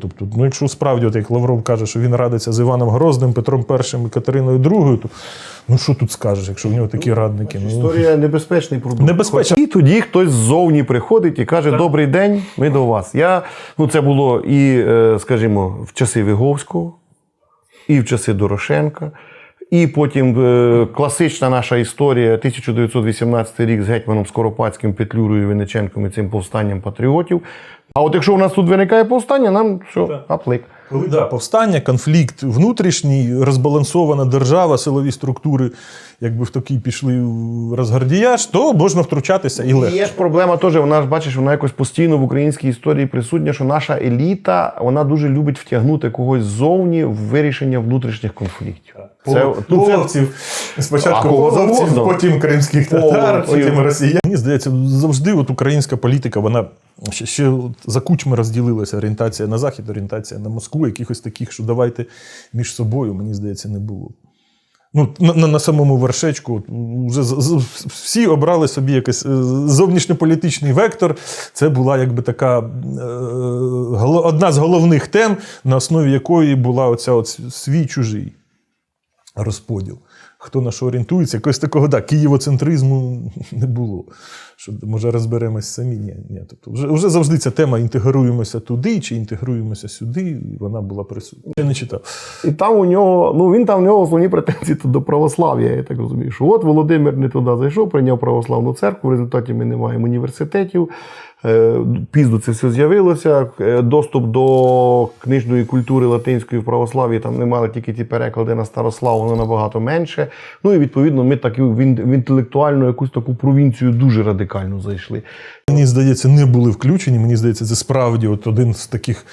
Тобто, ну, якщо справді, от як Лавров каже, що він радиться з Іваном Грозним, Петром І і Катериною II, то ну що тут скажеш, якщо в нього такі радники? Ну, Історія небезпечний продукт. Небезпечна. І тоді хтось ззовні приходить і каже: Добрий день, ми до вас. Я, ну, це було і, е, скажімо, в часи Виговського, і в часи Дорошенка. І потім е, класична наша історія 1918 рік з гетьманом Скоропадським, Петлюрою, Винниченком і цим повстанням патріотів. А от якщо у нас тут виникає повстання, нам все, аплик. Коли да, повстання, конфлікт внутрішній, розбалансована держава, силові структури, якби в такий пішли в розгардіяж, то можна втручатися і легко. Є ж проблема теж, вона ж бачиш, вона якось постійно в українській історії присутня, що наша еліта вона дуже любить втягнути когось ззовні в вирішення внутрішніх конфліктів. Це, ну, половців. Спочатку половців, потім кримських татар, потім росіян. Мені здається, завжди от українська політика, вона ще, ще от за кучми розділилася. Орієнтація на захід, орієнтація на Москву, якихось таких, що давайте між собою, мені здається, не було. Ну, на, на, самому вершечку вже всі обрали собі якийсь е, зовнішньополітичний вектор. Це була якби така е, одна з головних тем, на основі якої була оця от свій чужий розподіл. Хто на що орієнтується, якогось такого да, києвоцентризму не було. Що, може, розберемось самі? Ні, ні. Тобто вже, вже завжди ця тема інтегруємося туди чи інтегруємося сюди, і вона була присутня. Я не читав. І там у нього, ну він там у нього основні претензії до православ'я, я так розумію. Що от Володимир не туди зайшов, прийняв православну церкву. В результаті ми не маємо університетів. Е, Пізно це все з'явилося. Е, Доступ до книжної культури латинської в православ'ї там не мали тільки ті переклади на Старославу, воно набагато менше. Ну і відповідно ми так в інтелектуальну якусь таку провінцію дуже радикально зайшли. Мені здається, не були включені. Мені здається, це справді от один з таких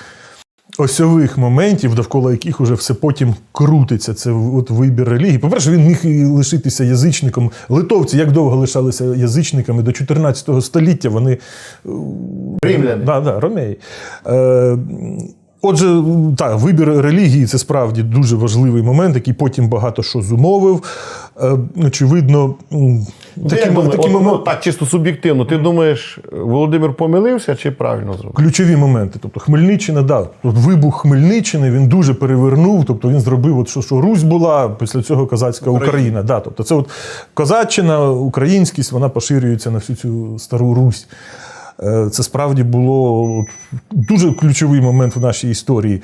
осьових моментів, довкола яких уже все потім крутиться. Це от вибір релігії. По-перше, він міг і лишитися язичником. Литовці як довго лишалися язичниками до 14 століття. Вони Римляни. Да, да, ромеї. Е, Отже, так, вибір релігії це справді дуже важливий момент, який потім багато що зумовив. Е, Очевидно, такі, як думаєш, такі от, ну, так, чисто суб'єктивно. Ти думаєш, Володимир помилився чи правильно зробив? Ключові моменти. Тобто Хмельниччина, да, вибух Хмельниччини він дуже перевернув. Тобто він зробив, от що, що Русь була, після цього козацька Україна. Да, тобто це от козаччина, українськість, вона поширюється на всю цю стару Русь. Е, Це справді було дуже ключовий момент в нашій історії.